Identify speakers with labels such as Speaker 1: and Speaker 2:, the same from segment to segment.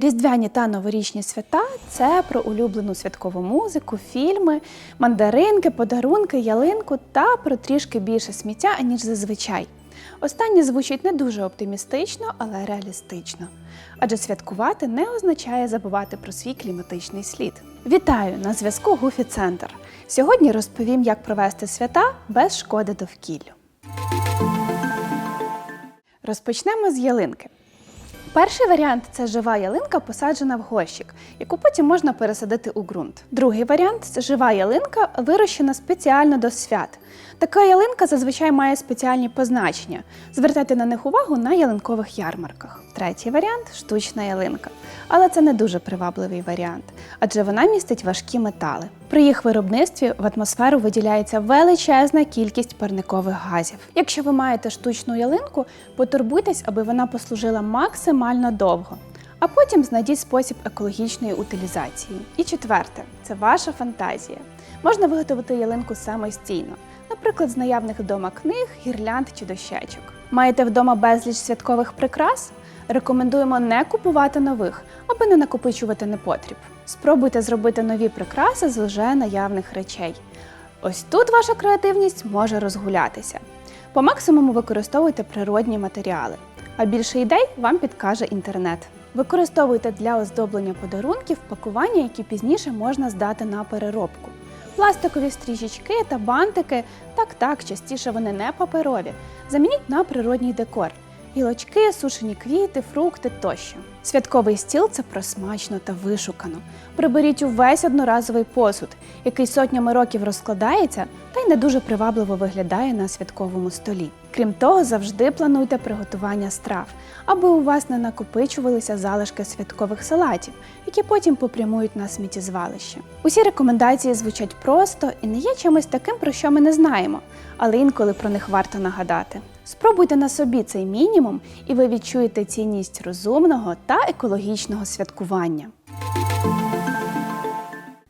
Speaker 1: Різдвяні та новорічні свята це про улюблену святкову музику, фільми, мандаринки, подарунки, ялинку та про трішки більше сміття, аніж зазвичай. Останнє звучить не дуже оптимістично, але реалістично. Адже святкувати не означає забувати про свій кліматичний слід. Вітаю на зв'язку Гуфі Центр. Сьогодні розповім, як провести свята без шкоди довкіллю. Розпочнемо з ялинки. Перший варіант це жива ялинка, посаджена в горщик, яку потім можна пересадити у ґрунт. Другий варіант це жива ялинка, вирощена спеціально до свят. Така ялинка зазвичай має спеціальні позначення. Звертайте на них увагу на ялинкових ярмарках. Третій варіант штучна ялинка. Але це не дуже привабливий варіант, адже вона містить важкі метали. При їх виробництві в атмосферу виділяється величезна кількість парникових газів. Якщо ви маєте штучну ялинку, потурбуйтесь, аби вона послужила максимально довго. А потім знайдіть спосіб екологічної утилізації. І четверте це ваша фантазія. Можна виготовити ялинку самостійно, наприклад, з наявних вдома книг, гірлянд чи дощечок. Маєте вдома безліч святкових прикрас? Рекомендуємо не купувати нових, аби не накопичувати непотріб. Спробуйте зробити нові прикраси з вже наявних речей. Ось тут ваша креативність може розгулятися. По максимуму використовуйте природні матеріали, а більше ідей вам підкаже інтернет. Використовуйте для оздоблення подарунків пакування, які пізніше можна здати на переробку. Пластикові стрічечки та бантики, так так, частіше вони не паперові. Замініть на природній декор. Гілочки, сушені квіти, фрукти тощо. Святковий стіл це про смачно та вишукано. Приберіть увесь одноразовий посуд, який сотнями років розкладається та й не дуже привабливо виглядає на святковому столі. Крім того, завжди плануйте приготування страв, аби у вас не накопичувалися залишки святкових салатів, які потім попрямують на сміттєзвалище. Усі рекомендації звучать просто і не є чимось таким, про що ми не знаємо, але інколи про них варто нагадати. Спробуйте на собі цей мінімум, і ви відчуєте цінність розумного та екологічного святкування.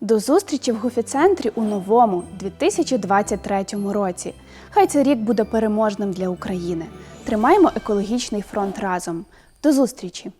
Speaker 1: До зустрічі в Гуфі-центрі у новому 2023 році. Хай цей рік буде переможним для України. Тримаємо екологічний фронт разом. До зустрічі!